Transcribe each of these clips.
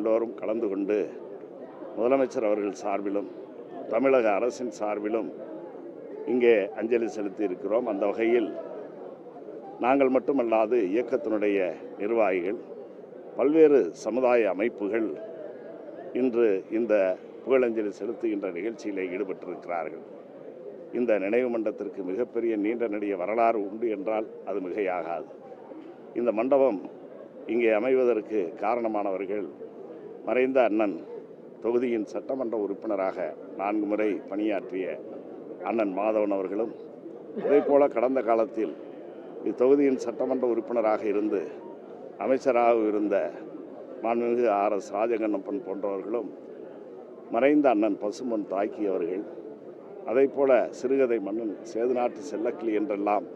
எல்லோரும் கலந்து கொண்டு முதலமைச்சர் அவர்கள் சார்பிலும் தமிழக அரசின் சார்பிலும் இங்கே அஞ்சலி செலுத்தி இருக்கிறோம். அந்த வகையில் நாங்கள் மட்டுமல்லாது இயக்கத்தினுடைய நிர்வாகிகள் பல்வேறு சமுதாய அமைப்புகள் இன்று இந்த புகழஞ்சலி செலுத்துகின்ற நிகழ்ச்சியில் ஈடுபட்டிருக்கிறார்கள். இந்த நினைவு மண்டபத்திற்கு மிகப்பெரிய நீண்ட நெடிய வரலாறு உண்டு என்றால் அது மிகையாகாது. இந்த மண்டபம் இங்கே அமைவதற்கு காரணமானவர்கள் மறைந்த அண்ணன் தொகுதியின் சட்டமன்ற உறுப்பினராக நான்கு முறை பணியாற்றிய அண்ணன் மாதவன் அவர்களும் அதேபோல கடந்த காலத்தில் இத்தொகுதியின் சட்டமன்ற உறுப்பினராக இருந்து அமைச்சராக இருந்த மாண்புமிகு ஆர் எஸ் ராஜகண்ணப்பன் போன்றவர்களும் மறைந்த அண்ணன் பசுமன் தாக்கி அவர்கள் அதைப்போல சிறுகதை மன்னன் சேதுநாட்டு செல்லக்கிளி என்றெல்லாம்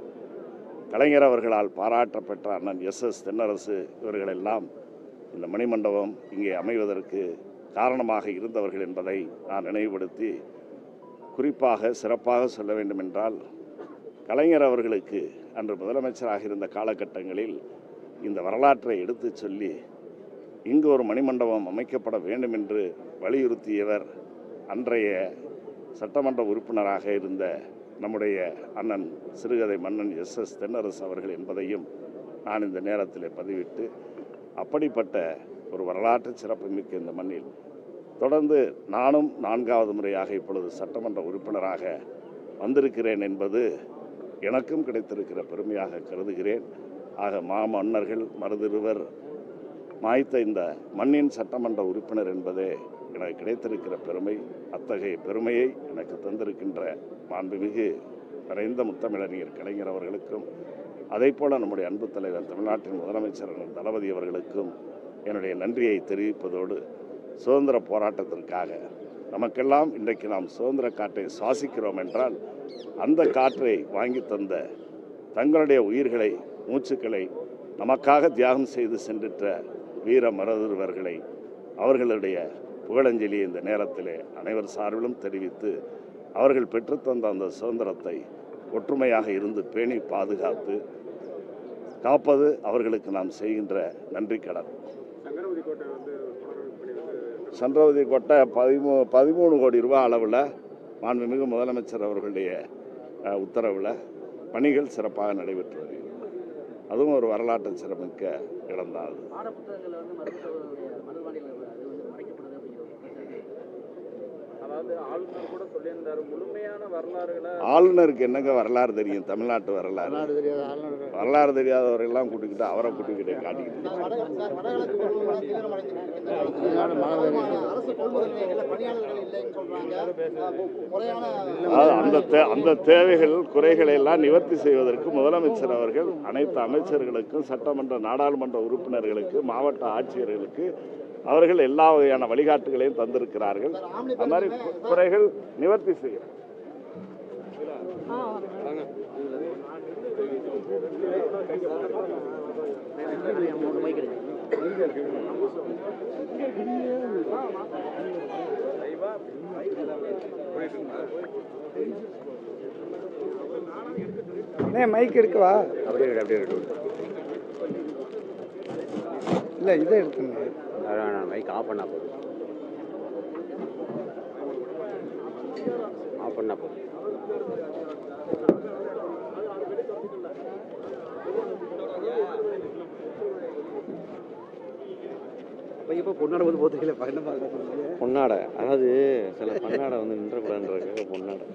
கலைஞர் அவர்களால் பாராட்டப்பெற்ற அண்ணன் எஸ் எஸ் தென்னரசு இவர்களெல்லாம் இந்த மணிமண்டபம் இங்கே அமைவதற்கு காரணமாக இருந்தவர்கள் என்பதை நான் நினைவுபடுத்தி குறிப்பாக சிறப்பாக சொல்ல வேண்டும் என்றால் கலைஞர் அவர்களுக்கு அன்று முதலமைச்சராக இருந்த காலகட்டங்களில் இந்த வரலாற்றை எடுத்துச் சொல்லி இங்கு ஒரு மணிமண்டபம் அமைக்கப்பட வேண்டும் என்று வலியுறுத்தியவர் அன்றைய சட்டமன்ற உறுப்பினராக இருந்த நம்முடைய அண்ணன் சிறுகதை மன்னன் எஸ் எஸ் தென்னரசு அவர்கள் என்பதையும் நான் இந்த நேரத்தில் பதிவிட்டு அப்படிப்பட்ட ஒரு வரலாற்று சிறப்புமிக்க இந்த மண்ணில் தொடர்ந்து நானும் நான்காவது முறையாக இப்பொழுது சட்டமன்ற உறுப்பினராக வந்திருக்கிறேன் என்பது எனக்கும் கிடைத்திருக்கிற பெருமையாக கருதுகிறேன். ஆக மாமன்னர்கள் மருதிருவர் மாய்த்த இந்த மண்ணின் சட்டமன்ற உறுப்பினர் என்பதே எனக்கு கிடைத்திருக்கிற பெருமை. அத்தகைய பெருமையை எனக்கு தந்திருக்கின்ற மாண்புமிகு நிறைந்த முத்தமிழறிஞர் கலைஞர் அவர்களுக்கும் அதைப்போல நம்முடைய அன்பு தலைவர் தமிழ்நாட்டின் முதலமைச்சர் தளபதி அவர்களுக்கும் என்னுடைய நன்றியை தெரிவிப்பதோடு சுதந்திர போராட்டத்திற்காக நமக்கெல்லாம் இன்றைக்கு நாம் சுதந்திர காற்றை சுவாசிக்கிறோம் என்றால் அந்த காற்றை வாங்கி தந்த தங்களுடைய உயிர்களை மூச்சுக்களை நமக்காக தியாகம் செய்து சென்றிட்ட வீர மருதுவர்களை அவர்களுடைய புகழஞ்சலி இந்த நேரத்திலே அனைவர் சார்பிலும் தெரிவித்து அவர்கள் பெற்றுத்தந்த அந்த சுதந்திரத்தை ஒற்றுமையாக இருந்து பேணி பாதுகாத்து காப்பது அவர்களுக்கு நாம் செய்கின்ற நன்றி கடன். சந்திரவதி கோட்டை பதிமூ பதிமூணு கோடி ரூபாய் அளவில் மாண்புமிகு முதலமைச்சர் அவர்களுடைய உத்தரவில் பணிகள் சிறப்பாக நடைபெற்று வருகிறது. அதுவும் ஒரு வரலாற்று சிறமிக்க இடம்தான் அது. ஆளுநருக்கு என்னங்க வரலாறு தெரியும் தமிழ்நாட்டு வரலாறு வரலாறு தெரியாதவரெல்லாம் கூட்டிக்கிட்டு அவரை கூட்டிக்கிட்டு காட்டிக்கிட்டு அந்த தே அந்த தேவைகள் குறைகளை எல்லாம் நிவர்த்தி செய்வதற்கு முதலமைச்சர் அவர்கள் அனைத்து அமைச்சர்களுக்கும் சட்டமன்ற நாடாளுமன்ற உறுப்பினர்களுக்கு மாவட்ட ஆட்சியர்களுக்கு அவர்கள் எல்லா வகையான வழிகாட்டுகளையும் தந்திருக்கிறார்கள். அந்த மாதிரி குறைகள் நிவர்த்தி செய்யும் மைக் எடுக்கவா அப்படியே அப்படியே. இல்லை இதை எடுத்துங்க மைக் ஆஃப் பண்ணா போதும். ஆஃப் பண்ணா போதும். இப்போ பொண்ணோட போது போத்துக்கல பொன்னாடை அதாவது சில பொன்னாடை வந்து நின்றக்கூடாதுன்றதுக்காக பொன்னாடை